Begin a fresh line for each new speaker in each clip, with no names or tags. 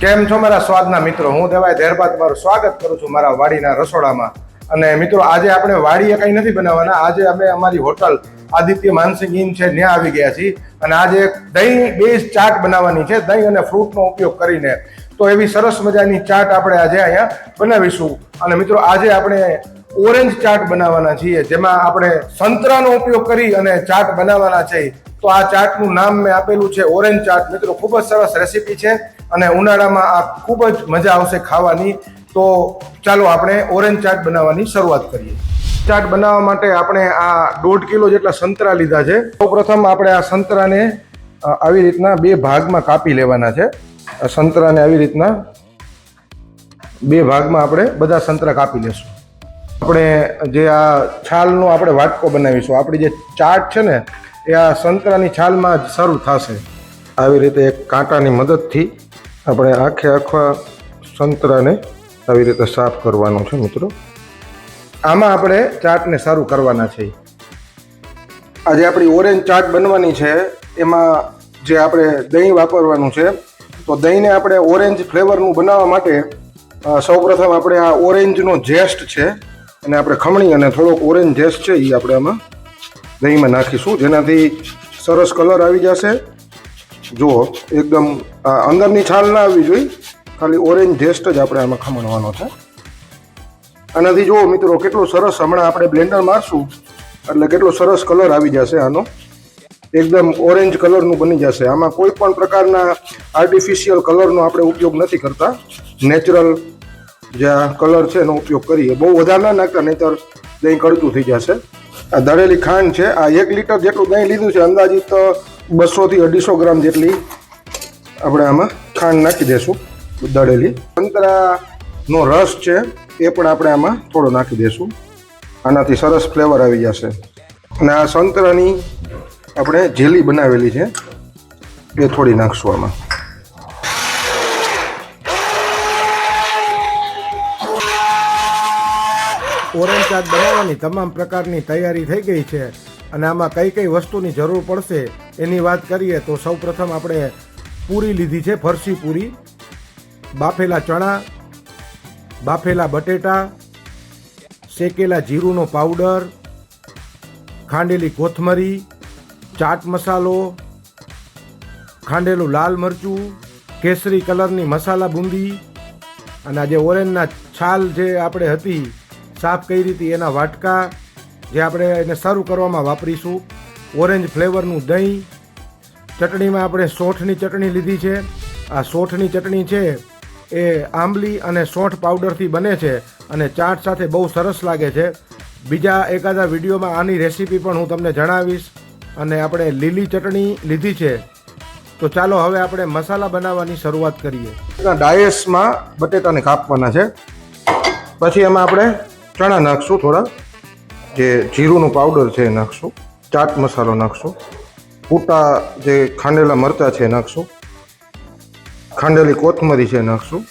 કેમ છો મારા સ્વાદના મિત્રો? હું દેવાય ધેરબા મારું સ્વાગત કરું છું મારા વાડીના રસોડામાં. અને મિત્રો, આજે આપણે વાડીએ કંઈ નથી બનાવવાના. આજે અમે અમારી હોટલ આદિત્ય માનસિંહ ઇન છે, ત્યાં આવી ગયા છીએ. અને આજે દહીં બેઝ ચાટ બનાવવાની છે. દહીં અને ફ્રૂટનો ઉપયોગ કરીને. તો એવી સરસ મજાની ચાટ આપણે આજે અહીંયા બનાવીશું. અને મિત્રો, આજે આપણે ઓરેન્જ ચાટ બનાવવાના છીએ, જેમાં આપણે સંતરાનો ઉપયોગ કરી અને ચાટ બનાવવાના છે. તો આ ચાટનું નામ મેં આપેલું છે ઓરેન્જ ચાટ. મિત્રો, ખૂબ જ સરસ રેસીપી છે. અને ઉનાળામાં આ ખૂબ જ મજા આવશે ખાવાની. તો ચાલો આપણે ઓરેન્જ ચાટ બનાવવાની શરૂઆત કરીએ. ચાટ બનાવવા માટે આપણે આ દોઢ કિલો જેટલા સંતરા લીધા છે. સૌપ્રથમ આપણે આ સંતરાને આવી રીતના બે ભાગમાં કાપી લેવાના છે. સંતરાને આવી રીતના બે ભાગમાં આપણે બધા સંતરા કાપી લેશું. આપણે જે આ છાલનો આપણે વાટકો બનાવીશું. આપણી જે ચાટ છે ને, એ આ સંતરાની છાલમાં જ શરૂ થશે. આવી રીતે એક કાંટાની મદદથી આપણે આખે આખા સંતરાને આવી રીતે સાફ કરવાનું છે મિત્રો. આમાં આપણે ચાટને સારું કરવાના છે. આજે આપણી ઓરેન્જ ચાટ બનવાની છે. એમાં જે આપણે દહીં વાપરવાનું છે, તો દહીંને આપણે ઓરેન્જ ફ્લેવરનું બનાવવા માટે સૌપ્રથમ આપણે આ ઓરેન્જનો જેસ્ટ છે, અને આપણે ખમણી અને થોડોક ઓરેન્જ જેસ્ટ છે એ આપણે આમાં દહીંમાં નાખીશું. જેનાથી સરસ કલર આવી જશે. જુઓ, એકદમ અંદરની છાલ ના આવવી જોઈએ. ખાલી ઓરેન્જ જેસ્ટ જ આપણે આમાં ખમણવાનો છે. આનાથી જુઓ મિત્રો, કેટલો સરસ હમણાં આપણે બ્લેન્ડર મારશું, એટલે કેટલો સરસ કલર આવી જશે આનો. એકદમ ઓરેન્જ કલરનું બની જશે. આમાં કોઈ પણ પ્રકારના આર્ટિફિશિયલ કલરનો આપણે ઉપયોગ નથી કરતા. નેચરલ જે કલર છે એનો ઉપયોગ કરીએ. બહુ વધારે ના નાખતા, નહીતર દહીં કડતું થઈ જશે. આ દળેલી ખાંડ છે, આ એક લીટર જેટલું દહીં લીધું છે, અંદાજિત બસોથી અઢીસો ગ્રામ જેટલી આપણે આમાં ખાંડ નાખી દઈશું દળેલી. સંતરાનો રસ છે એ પણ આપણે આમાં થોડો નાખી દઈશું આનાથી સરસ ફ્લેવર આવી જશે. અને આ સંતરાની આપણે જેલી બનાવેલી છે એ થોડી નાખશું આમાં. ઓરેન્જ ચાટ બનાવવાની તમામ પ્રકારની તૈયારી થઈ ગઈ છે. અને આમાં કઈ કઈ વસ્તુની જરૂર પડશે એની વાત કરીએ તો સૌપ્રથમ આપણે પૂરી લીધી છે ફરસી પૂરી. બાફેલા ચણા, બાફેલા બટેટા, શેકેલા જીરુંનો પાવડર, ખાંડેલી કોથમરી, ચાટ મસાલો, ખાંડેલું લાલ મરચું, કેસરી કલરની મસાલા બુંદી અને આ જે ઓરેન્જના છાલ જે આપણે હતી, સાફ કરી હતી એના વાટકા જે આપણે એને સારું કરવામાં વાપરીશું. ઓરેન્જ ફ્લેવરનું દહીં. ચટણીમાં આપણે સોઠની ચટણી લીધી છે. આ સોઠની ચટણી છે એ આંબલી અને સોઠ પાવડરથી બને છે અને ચાટ સાથે બહુ સરસ લાગે છે. બીજા એકાદા વિડીયોમાં આની રેસીપી પણ હું તમને જણાવીશ અને આપણે લીલી ચટણી લીધી છે. તો ચાલો હવે આપણે મસાલા બનાવવાની શરૂઆત કરીએ. ડાયસમાં બટેટાને કાપવાના છે. પછી એમાં આપણે ચણા નાખશું થોડા. જે જીરુંનું પાવડર છે એ નાખશું, ચાટ મસાલો નાખશું પૂટા જે ખાંડેલા મરચાં છે એ નાખશું, ખાંડેલી કોથમરી છે નાખશું,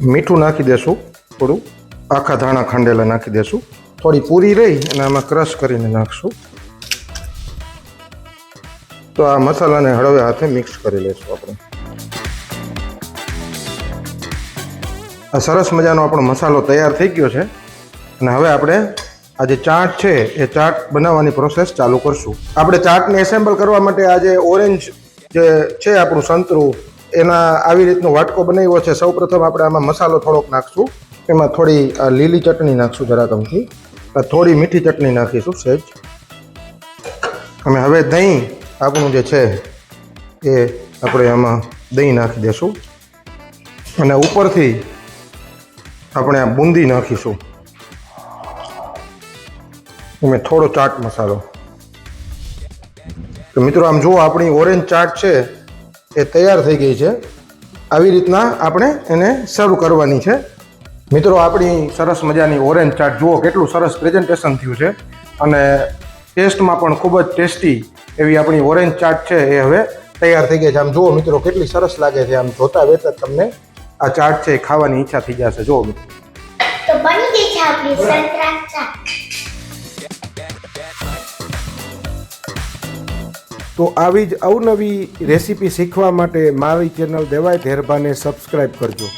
મીઠું નાખી દેશું થોડું, આખા ધાણા ખાંડેલા નાખી દેશું, થોડી પૂરી રહી અને આમાં ક્રશ કરીને નાખશું. તો આ મસાલાને હળવે હાથે મિક્સ કરી લઈશું આપણે. આ સરસ મજાનો આપણો મસાલો તૈયાર થઈ ગયો છે. અને હવે આપણે આ જે ચાટ છે, એ ચાટ બનાવવાની પ્રોસેસ ચાલુ કરશું. આપણે ચાટને એસેમ્બલ કરવા માટે આ જે ઓરેન્જ જે છે આપણું સંતરું, એના આવી રીતનો વાટકો બનાવ્યો છે. સૌપ્રથમ આપણે આમાં મસાલો થોડોક નાખશું. એમાં થોડી લીલી ચટણી નાખશું જરા તમથી. આ થોડી મીઠી ચટણી નાખીશું સહેજ અને હવે દહીં આપણું જે છે, એ આપણે આમાં દહીં નાખી દેશું. અને ઉપરથી આપણે આ બુંદી નાખીશું. એમાં થોડો ચાટ મસાલો. તો મિત્રો, આમ જુઓ, આપણી ઓરેન્જ ચાટ છે, એ તૈયાર થઈ ગઈ છે. આવી રીતના આપણે એને સર્વ કરવાની છે. મિત્રો, આપણી સરસ મજાની ઓરેન્જ ચાટ, જુઓ, કેટલું સરસ પ્રેઝન્ટેશન થયું છે. અને ટેસ્ટમાં પણ ખૂબ જ ટેસ્ટી એવી આપણી ઓરેન્જ ચાટ છે, એ હવે તૈયાર થઈ ગઈ છે. આમ જુઓ, મિત્રો, કેટલી સરસ લાગે છે. આમ જોતા વેતા તમને આ ચાટ છે ખાવાની ઈચ્છા થઈ જશે. જુઓ, મિત્રો.
બની ગઈ છે આપણી સંતરા ચાટ.
તો આવી જ અવનવી રેસીપી શીખવા માટે મારી ચેનલ દેવાય ધેરબાને સબસ્ક્રાઈબ કરજો.